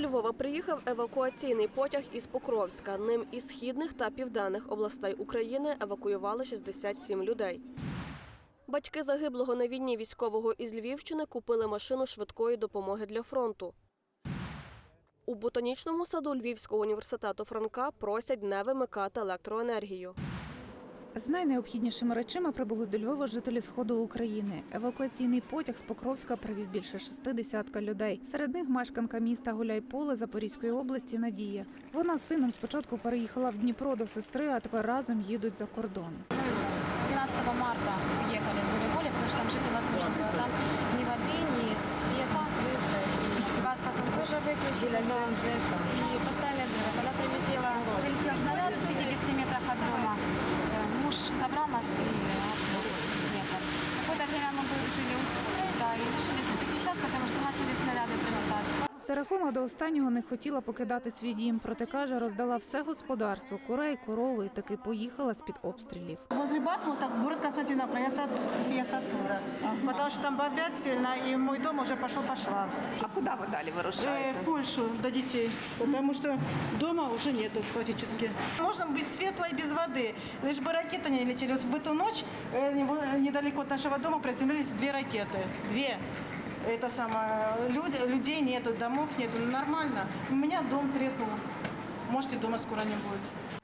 Львова приїхав евакуаційний потяг із Покровська. Ним із східних та південних областей України евакуювали 67 людей. Батьки загиблого на війні військового із Львівщини купили машину швидкої допомоги для фронту. У ботанічному саду Львівського університету Франка просять не вимикати електроенергію. З найнеобхіднішими речима прибули до Львова жителі сходу України. Евакуаційний потяг з Покровська привіз більше шести десятка людей. Серед них мешканка міста Гуляйполе Запорізької області Надія. Вона з сином спочатку переїхала в Дніпро до сестри, а тепер разом їдуть за кордон. Мы с 12 марта уехали с Гуляйполя, потому что там жить невозможно было. Там ни воды, ни света. Газ потом тоже выключили. И Серафима до останнього не хотіла покидати свій дім, проте каже, роздала все господарство, курей, корови, і таки поїхала з під обстрілів. Возле Бахмута, город Константинополь, я, с, от- я с оттуда. Потому что там бомбят сильно, и мой дом уже пошел по швам. А куда вы дали Э, вырушаете? в Польшу до детей, потому что дома уже нету фактически. Можно без светла и без воды, лишь бы ракеты не летели. Вот в эту ночь э, не- недалеко от нашего дома приземлились две ракеты. Две. Это самое, люди, людей нету, домов нету, Ну, нормально. У меня дом треснул. Может, и дома скоро не будет.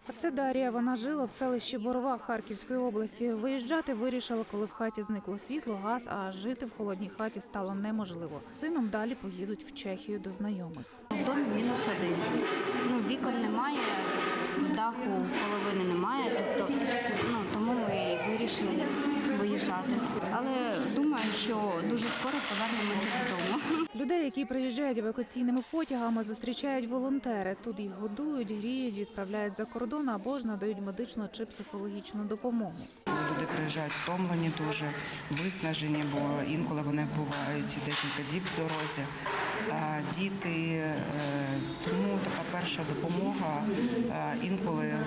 А це Дарія. Вона жила в селищі Борова Харківської області. Виїжджати вирішила, коли в хаті зникло світло, газ, а жити в холодній хаті стало неможливо. Сином далі поїдуть в Чехію до знайомих. В домі мінус один. Ну, вікон немає, даху половини немає, тобто, ну, тому ми вирішили виїжджати. Але думаю, що дуже скоро повернемося додому. Людей, які приїжджають евакуаційними потягами, зустрічають волонтери. Тут їх годують, гріють, відправляють за кордон або ж надають медичну чи психологічну допомогу. Люди приїжджають втомлені дуже, виснажені, бо інколи вони бувають декілька діб в дорозі. Діти, е, тому така перша допомога інколи е,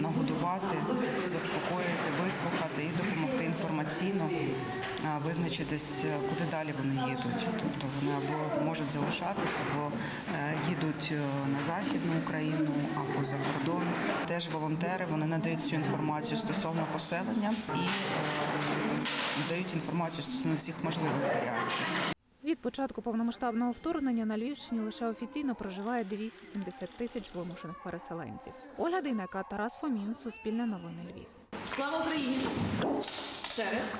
нагодувати, заспокоїти, вислухати і допомогти інформаційно е, визначитись, е, куди далі вони їдуть. Тобто вони або можуть залишатися, або е, їдуть на західну Україну, або за кордон. Теж волонтери вони надають цю інформацію стосовно поселення і дають інформацію стосовно всіх можливих варіантів. Від початку повномасштабного вторгнення на Львівщині лише офіційно проживає 270 тисяч вимушених переселенців. Ольга Дейнека, Тарас Фомін, Суспільне новини Львів. Слава Україні! Ще раз.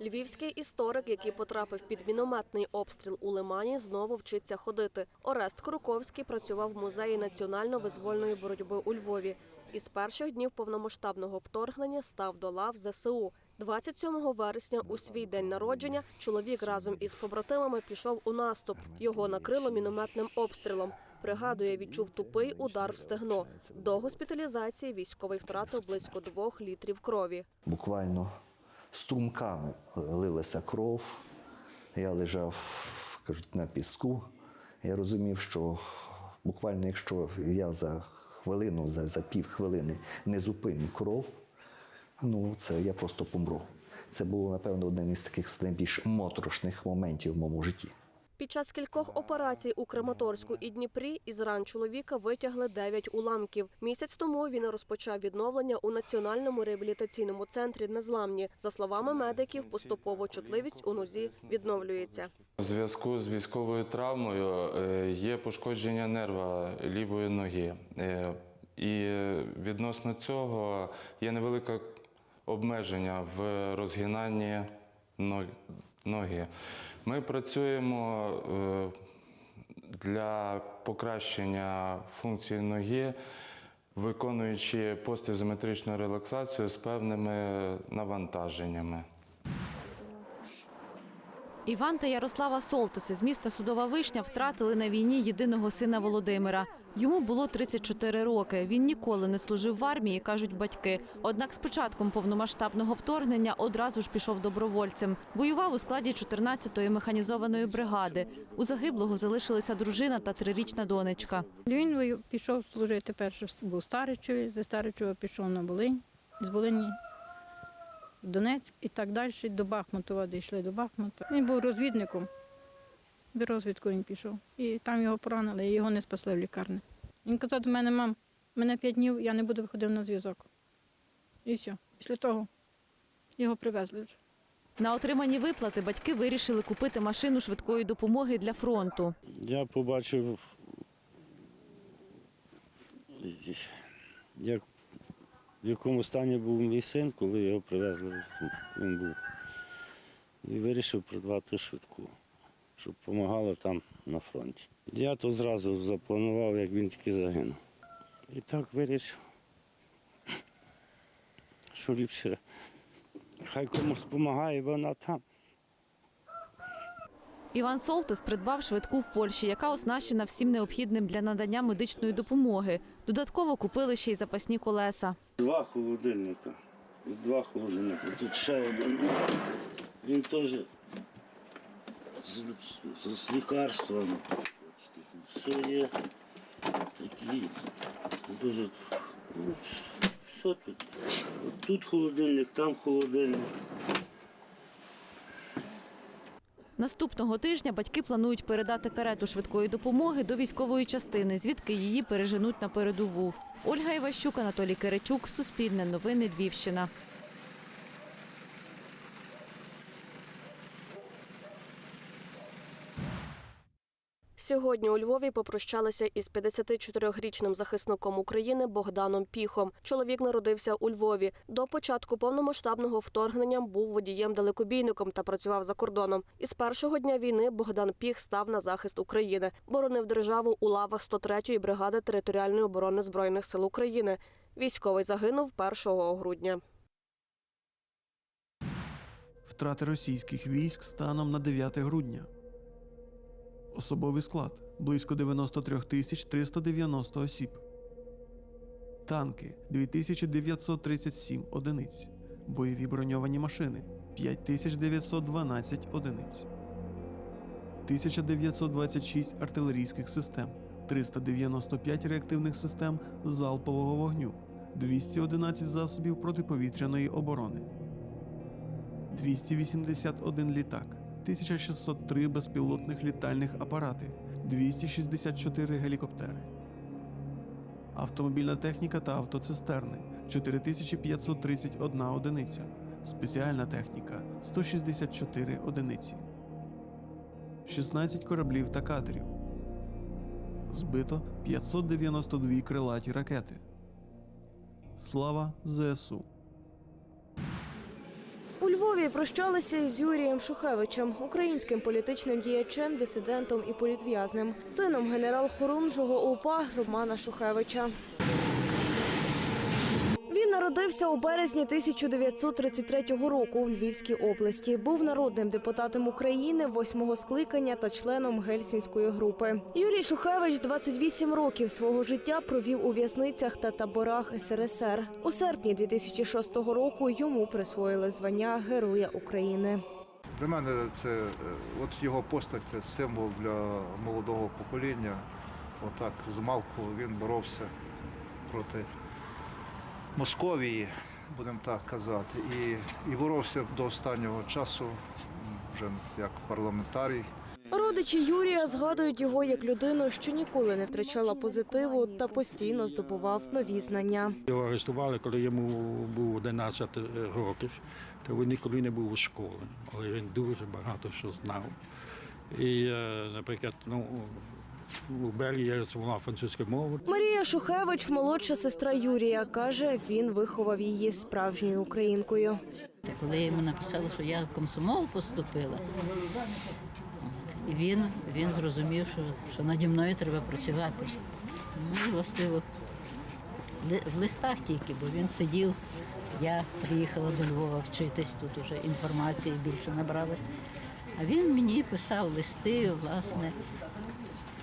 Львівський історик, який потрапив під мінометний обстріл у Лимані, знову вчиться ходити. Орест Круковський працював в музеї національно-визвольної боротьби у Львові. Із перших днів повномасштабного вторгнення став до лав ЗСУ. 27 вересня у свій день народження чоловік разом із побратимами пішов у наступ. Його накрило мінометним обстрілом. Пригадує, відчув тупий удар в стегно. До госпіталізації військовий втратив близько двох літрів крові. буквально струмками лилася кров. Я лежав кажуть, на піску. Я розумів, що буквально якщо я за хвилину, за, за пів хвилини не зупиню кров, ну це я просто помру. Це було, напевно, одним із таких найбільш моторошних моментів в моєму житті. Під час кількох операцій у Краматорську і Дніпрі із ран чоловіка витягли 9 уламків. Місяць тому він розпочав відновлення у національному реабілітаційному центрі Незламні. За словами медиків, поступово чутливість у нозі відновлюється. У зв'язку з військовою травмою е, є пошкодження нерва лівої ноги. Е, І відносно цього є невелике обмеження в розгинанні но- ноги. Ми працюємо е, для покращення функції ноги, виконуючи постізометричну релаксацію з певними навантаженнями. Іван та Ярослава Солтиси з міста Судова Вишня втратили на війні єдиного сина Володимира. Йому було 34 роки. Він ніколи не служив в армії, кажуть батьки. Однак з початком повномасштабного вторгнення одразу ж пішов добровольцем. Воював у складі 14-ї механізованої бригади. У загиблого залишилися дружина та трирічна донечка. Він пішов служити перше був Старичеві, зі Старичева пішов на Волинь, з Волині в Донецьк і так далі до Бахмутова дійшли до Бахмута. Він був розвідником. В розвідку він пішов. І там його поранили, і його не спасли в лікарні. Він казав до мене, мам, мене п'ять днів, я не буду виходив на зв'язок. І все. Після того його привезли вже. На отримані виплати батьки вирішили купити машину швидкої допомоги для фронту. Я побачив, як, в якому стані був мій син, коли його привезли. Він був. І вирішив придбати швидку, щоб допомагала там на фронті. Я то зразу запланував, як він тільки загинув. І так вирішив, що ліпше. Хай комусь допомагає, вона там. Іван Солтис придбав швидку в Польщі, яка оснащена всім необхідним для надання медичної допомоги. Додатково купили ще й запасні колеса. Два холодильника. Два холодильника. Тут ще один. Він теж з, з, з лікарствами. Все є. Такі. Дуже. Ну, все тут. Тут холодильник, там холодильник. Наступного тижня батьки планують передати карету швидкої допомоги до військової частини, звідки її переженуть на передову. Ольга Іващук, Анатолій Киричук, Суспільне новини Львівщина. Сьогодні у Львові попрощалися із 54-річним захисником України Богданом Піхом. Чоловік народився у Львові. До початку повномасштабного вторгнення був водієм-далекобійником та працював за кордоном. Із першого дня війни Богдан Піх став на захист України, боронив державу у лавах 103-ї бригади територіальної оборони збройних сил України. Військовий загинув 1 грудня. Втрати російських військ станом на 9 грудня. Особовий склад близько 93 390 осіб. Танки 2937 одиниць. Бойові броньовані машини 5912 одиниць. 1926 артилерійських систем, 395 реактивних систем залпового вогню, 211 засобів протиповітряної оборони. 281 літак, 1603 безпілотних літальних апарати, 264 гелікоптери. Автомобільна техніка та автоцистерни 4531 одиниця. Спеціальна техніка 164 одиниці. 16 кораблів та катерів. Збито 592 крилаті ракети. Слава ЗСУ! Львові прощалися із Юрієм Шухевичем, українським політичним діячем, дисидентом і політв'язнем, сином генерал-хорунжого УПА Романа Шухевича. Народився у березні 1933 року у Львівській області. Був народним депутатом України восьмого скликання та членом гельсінської групи. Юрій Шухевич 28 років свого життя провів у в'язницях та таборах СРСР. У серпні 2006 року йому присвоїли звання Героя України. Для мене це е, от його постать це символ для молодого покоління. Отак з малку він боровся проти Московії, будемо так казати, і, і боровся до останнього часу вже як парламентарій. Родичі Юрія згадують його як людину, що ніколи не втрачала позитиву та постійно здобував нові знання. Його арештували, коли йому був 11 років, то він ніколи не був у школі, але він дуже багато що знав. І, е, наприклад, ну, у Бельгії я розмовляв французькою мовою. Марія Шухевич, молодша сестра Юрія, каже, він виховав її справжньою українкою. Та Коли я йому написала, що я в комсомол поступила, от, і він, він зрозумів, що, що наді мною треба працювати. Ну, і властиво, в листах тільки, бо він сидів, я приїхала до Львова вчитись, тут вже інформації більше набралась. А він мені писав листи, власне,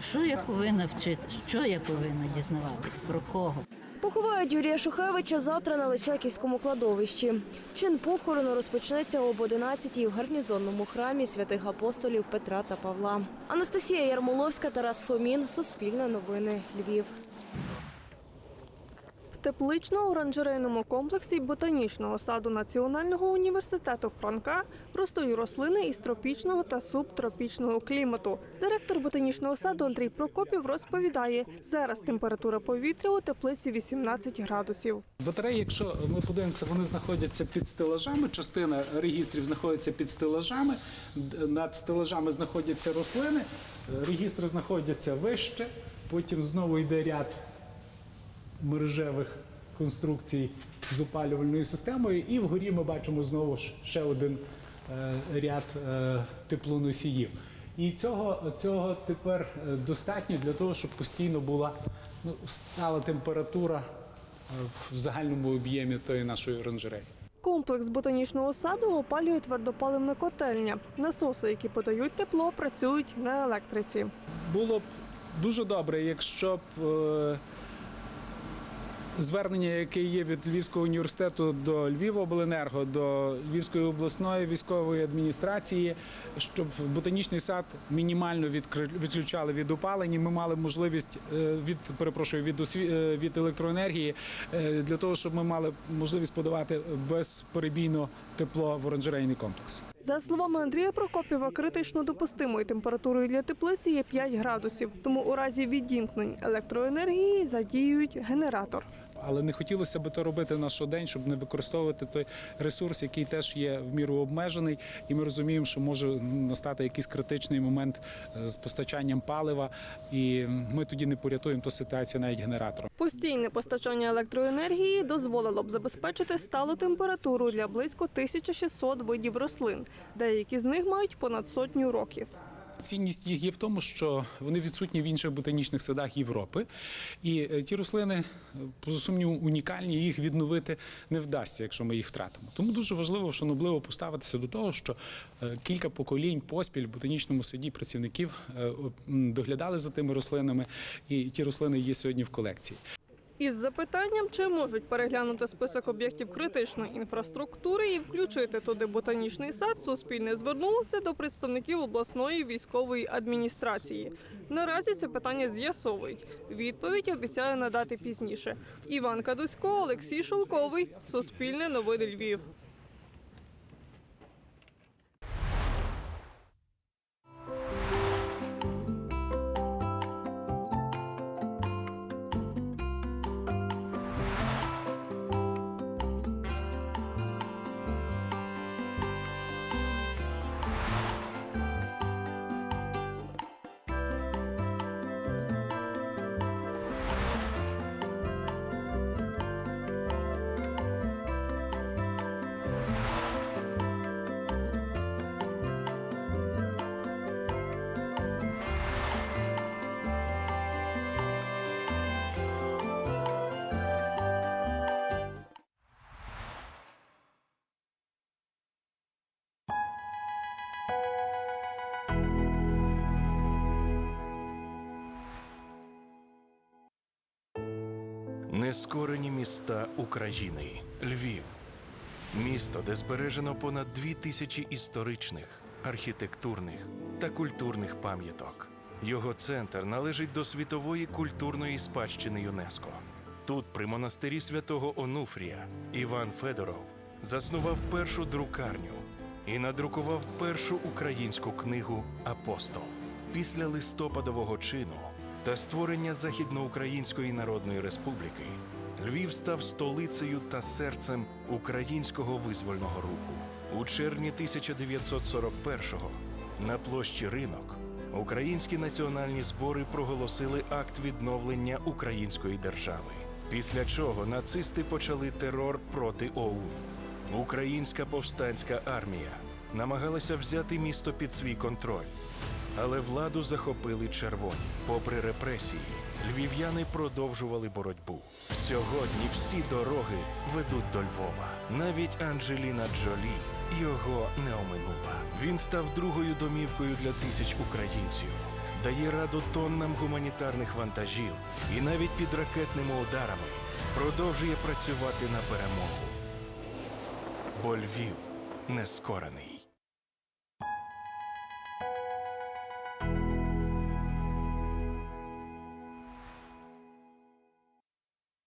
що я повинна вчити, що я повинна дізнаватись, про кого. Поховають Юрія Шухевича завтра на Личаківському кладовищі. Чин похорону розпочнеться об 11-й в гарнізонному храмі святих апостолів Петра та Павла. Анастасія Ярмоловська, Тарас Фомін, Суспільне новини, Львів. Теплично-оранжерейному комплексі ботанічного саду Національного університету Франка ростуть рослини із тропічного та субтропічного клімату. Директор ботанічного саду Андрій Прокопів розповідає, зараз температура повітря у теплиці 18 градусів. Батареї, якщо ми подивимося, вони знаходяться під стелажами. Частина регістрів знаходиться під стелажами. Над стелажами знаходяться рослини, регістри знаходяться вище. Потім знову йде ряд мережевих конструкцій з опалювальною системою, і вгорі ми бачимо знову ж ще один е, ряд е, теплоносіїв. І цього, цього тепер е, достатньо для того, щоб постійно була ну, стала температура в загальному об'ємі тої нашої оранжереї. Комплекс ботанічного саду опалює твердопаливна котельня. Насоси, які подають тепло, працюють на електриці. Було б дуже добре, якщо б звернення, яке є від Львівського університету до Львівобленерго, до Львівської обласної військової адміністрації, щоб ботанічний сад мінімально відключали від опалення. Ми мали можливість е, від перепрошую від осві- е, від електроенергії е, для того, щоб ми мали можливість подавати безперебійно тепло в оранжерейний комплекс. За словами Андрія Прокопєва, критично допустимою температурою для теплиці є 5 градусів. Тому у разі відімкнень електроенергії задіюють генератор. Але не хотілося б то робити на щодень, щоб не використовувати той ресурс, який теж є в міру обмежений, і ми розуміємо, що може настати якийсь критичний момент е, з постачанням палива, і ми тоді не порятуємо ту ситуацію навіть генератором. Постійне постачання електроенергії дозволило б забезпечити сталу температуру для близько 1600 видів рослин. Деякі з них мають понад сотню років. Цінність їх є в тому, що вони відсутні в інших ботанічних садах Європи. І е, ті рослини, е, поза сумнівом, унікальні, їх відновити не вдасться, якщо ми їх втратимо. Тому дуже важливо, шанобливо поставитися до того, що е, кілька поколінь поспіль в ботанічному саді працівників доглядали за тими рослинами, і ті рослини є сьогодні в колекції. Із запитанням, чи можуть переглянути список об'єктів критичної інфраструктури і включити туди ботанічний сад, Суспільне звернулося до представників обласної військової адміністрації. Наразі це питання з'ясовують. Відповідь обіцяє надати пізніше. Іван Кадусько, Олексій Шулковий, Суспільне новини Львів. Нескорені міста України. Львів. Місто, де збережено понад дві тисячі історичних, архітектурних та культурних пам'яток. Його центр належить до світової культурної спадщини ЮНЕСКО. Тут, при монастирі святого Онуфрія, Іван Федоров заснував першу друкарню і надрукував першу українську книгу Апостол. Після листопадового чину та створення Західноукраїнської Народної Республіки Львів став столицею та серцем українського визвольного руху. У червні 1941-го на площі Ринок українські національні збори проголосили акт відновлення української держави. Після чого нацисти почали терор проти ОУН. Українська повстанська армія намагалася взяти місто під свій контроль, але владу захопили червоні. Попри репресії, львів'яни продовжували боротьбу. Сьогодні всі дороги ведуть до Львова. Навіть Анджеліна Джолі його не оминула. Він став другою домівкою для тисяч українців, дає раду тоннам гуманітарних вантажів і навіть під ракетними ударами продовжує працювати на перемогу. Бо Львів не скорений.